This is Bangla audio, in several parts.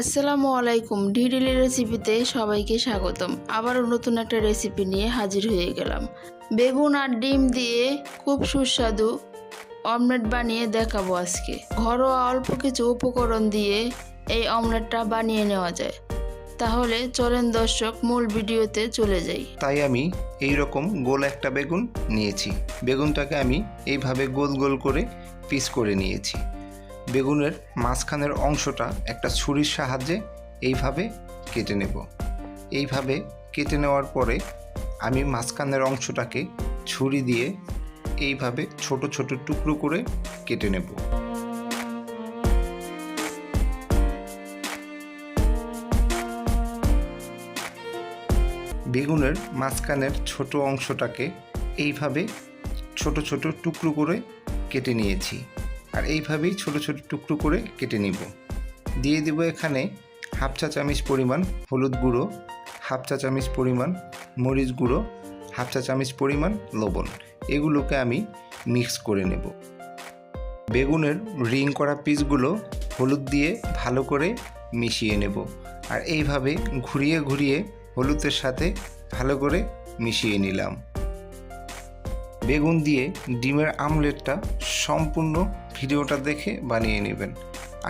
আসসালামু আলাইকুম, ডিডিলি রেসিপিতে সবাইকে স্বাগতম। আবারও নতুন একটা রেসিপি নিয়ে হাজির হয়ে গেলাম। বেগুন আর ডিম দিয়ে খুব সুস্বাদু অমলেট বানিয়ে দেখাবো আজকে। ঘরোয়া অল্প কিছু উপকরণ দিয়ে এই অমলেটটা বানিয়ে নেওয়া যায়। তাহলে চলেন দর্শক, মূল ভিডিওতে চলে যাই। তাই আমি এই রকম গোল একটা বেগুন নিয়েছি। বেগুনটাকে আমি এইভাবে গোল গোল করে পিস করে নিয়েছি। বেগুনের মাঝখানের অংশটা একটা ছুরির সাহায্যে এইভাবে কেটে নেব। এইভাবে কেটে নেওয়ার পরে আমি মাঝখানের অংশটাকে ছুরি দিয়ে এইভাবে ছোট ছোট টুকরো করে কেটে নেব। বেগুনের মাঝখানের ছোট অংশটাকে এইভাবে ছোট ছোট টুকরো করে কেটে নিয়েছি। আর এইভাবেই ছোট ছোট টুকরো করে কেটে নিব। দিয়ে দিব এখানে হাফ চা চামচ পরিমাণ হলুদ গুঁড়ো, হাফ চা চামচ পরিমাণ মরিচ গুঁড়ো, হাফ চা চামচ পরিমাণ লবণ। এগুলোকে আমি মিক্স করে নেব। বেগুনের রিং করা পিসগুলো হলুদ দিয়ে ভালো করে মিশিয়ে নেব আর এইভাবে ঘুরিয়ে ঘুরিয়ে হলুদের সাথে ভালো করে মিশিয়ে নিলাম। বেগুন দিয়ে ডিমের আমলেটটা সম্পূর্ণ ভিডিওটা দেখে বানিয়ে নেবেন।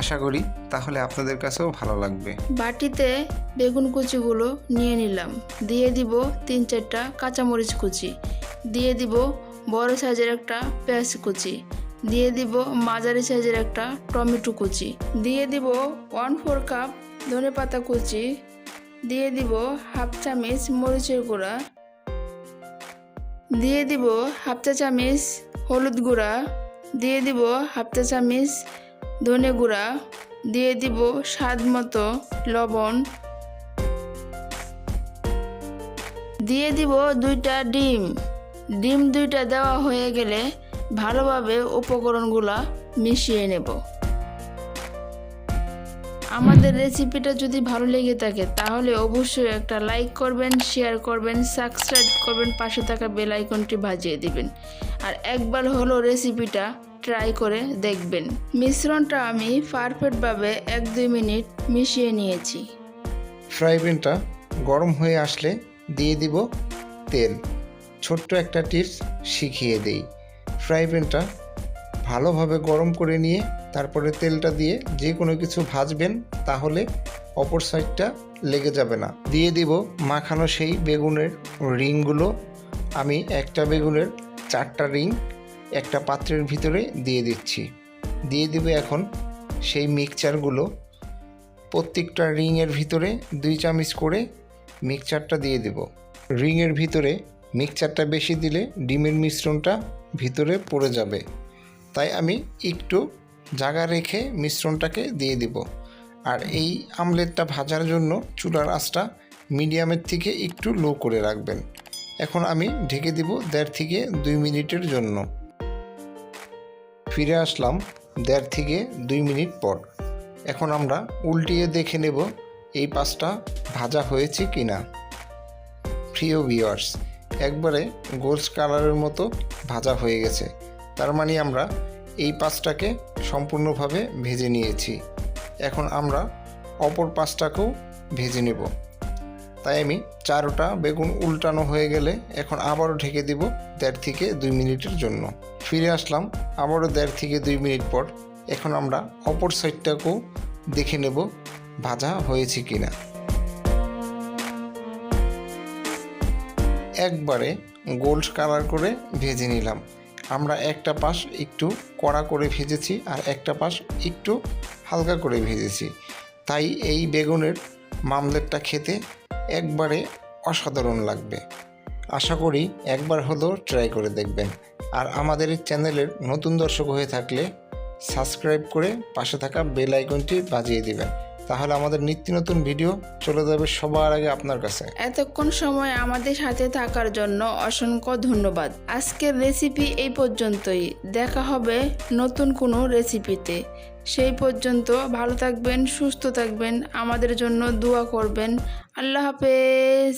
আশা করি তাহলে আপনাদের কাছেও ভালো লাগবে। বাটিতে বেগুন কুচিগুলো নিয়ে নিলাম। দিয়ে দিব তিন চারটা কাঁচামরিচ কুচি। দিয়ে দিব বড় সাইজের একটা পেঁয়াজ কুচি। দিয়ে দিব মাঝারি সাইজের একটা টমেটো কুচি। দিয়ে দিব ওয়ান ফোর কাপ ধনে পাতা কুচি। দিয়ে দিব হাফ চামচ মরিচের গুঁড়া। দিয়ে দিব হাফ চা চামচ হলুদ গুঁড়া। দিয়ে দিব হাফ চা চামচ ধনে গুঁড়া, দিয়ে দিব স্বাদ মতো লবণ, দিয়ে দিব দুইটা ডিম। ডিম দুইটা দেওয়া হয়ে গেলে ভালোভাবে উপকরণগুলো মিশিয়ে নেব। আমাদের রেসিপিটা যদি ভালো লেগে থাকে, তাহলে অবশ্যই একটা লাইক করবেন শেয়ার করবেন সাবস্ক্রাইব করবেন, পাশে থাকা বেল আইকনটি বাজিয়ে দিবেন। আর একবার হলো রেসিপিটা ট্রাই করে দেখবেন। মিশ্রণটা আমি পারফেক্টভাবে এক দুই মিনিট মিশিয়ে নিয়েছি। ফ্রাই প্যানটা গরম হয়ে আসলে দিয়ে দিব তেল। ছোট্ট একটা টিপস শিখিয়ে দেই। ফ্রাই প্যানটা ভালোভাবে গরম করে নিয়ে তারপরে তেলটা দিয়ে যে কোনো কিছু ভাজবেন, তাহলে অপর সাইডটা লেগে যাবে না। দিয়ে দিব মাখানো সেই বেগুনের রিংগুলো। আমি একটা বেগুনের চারটা রিং একটা পাত্রের ভিতরে দিয়ে দিচ্ছি। দিয়ে দিব এখন সেই মিক্সচারগুলো প্রত্যেকটা রিংয়ের ভিতরে দুই চামচ করে মিক্সচারটা দিয়ে দেব। রিংয়ের ভিতরে মিক্সচারটা বেশি দিলে ডিমের মিশ্রণটা ভিতরে পড়ে যাবে। তাই আমি একটু জায়গা রেখে মিশ্রণটাকে দিয়ে দিব। আর এই আমলেটটা ভাজার জন্য চুলার আঁচটা মিডিয়ামের থেকে একটু লো করে রাখবেন। এখন আমি ঢেকে দিব দেড় থেকে দুই মিনিটের জন্য। ফিরে আসলাম দেড় থেকে দুই মিনিট পর। এখন আমরা উল্টিয়ে দেখে নেব এই পাঁচটা ভাজা হয়েছে কি না প্রিয় ভিওয়ার্স একবারে গোল্ড কালারের মতো ভাজা হয়ে গেছে। তার মানে আমরা এই পাঁচটাকে সম্পূর্ণভাবে ভেজে নিয়েছি। এখন আমরা অপর পাঁচটাকেও ভেজে নেব। তাই আমি চারোটা বেগুন উল্টানো হয়ে গেলে এখন আবারও ঢেকে দিব দেড় থেকে দুই মিনিটের জন্য। ফিরে আসলাম আবারও দেড় থেকে দুই মিনিট পর। এখন আমরা অপর সাইডটাকেও দেখে নেব ভাজা হয়েছে কি না একবারে গোল্ড কালার করে ভেজে নিলাম। আমরা একটা পাশ একটু কড়া করে ভেজেছি আর একটা পাশ একটু হালকা করে ভেজেছি। তাই এই বেগুনের মামলেটটা খেতে একবারে অসাধারণ লাগবে। আশা করি একবার হলেও ট্রাই করে দেখবেন। আর আমাদের চ্যানেলের নতুন দর্শক হয়ে থাকলে সাবস্ক্রাইব করে পাশে থাকা বেল আইকনটি বাজিয়ে দিবেন। তাহলে আমাদের নিত্য নতুন ভিডিও চলে যাবে সবার আগে আপনার কাছে। এতক্ষণ সময় আমাদের সাথে থাকার জন্য অসংখ্য ধন্যবাদ। আজকের রেসিপি এই পর্যন্তই। দেখা হবে নতুন কোনো রেসিপিতে সেই পর্যন্ত ভালো থাকবেন, সুস্থ থাকবেন, আমাদের জন্য দোয়া করবেন। আল্লাহ হাফেজ।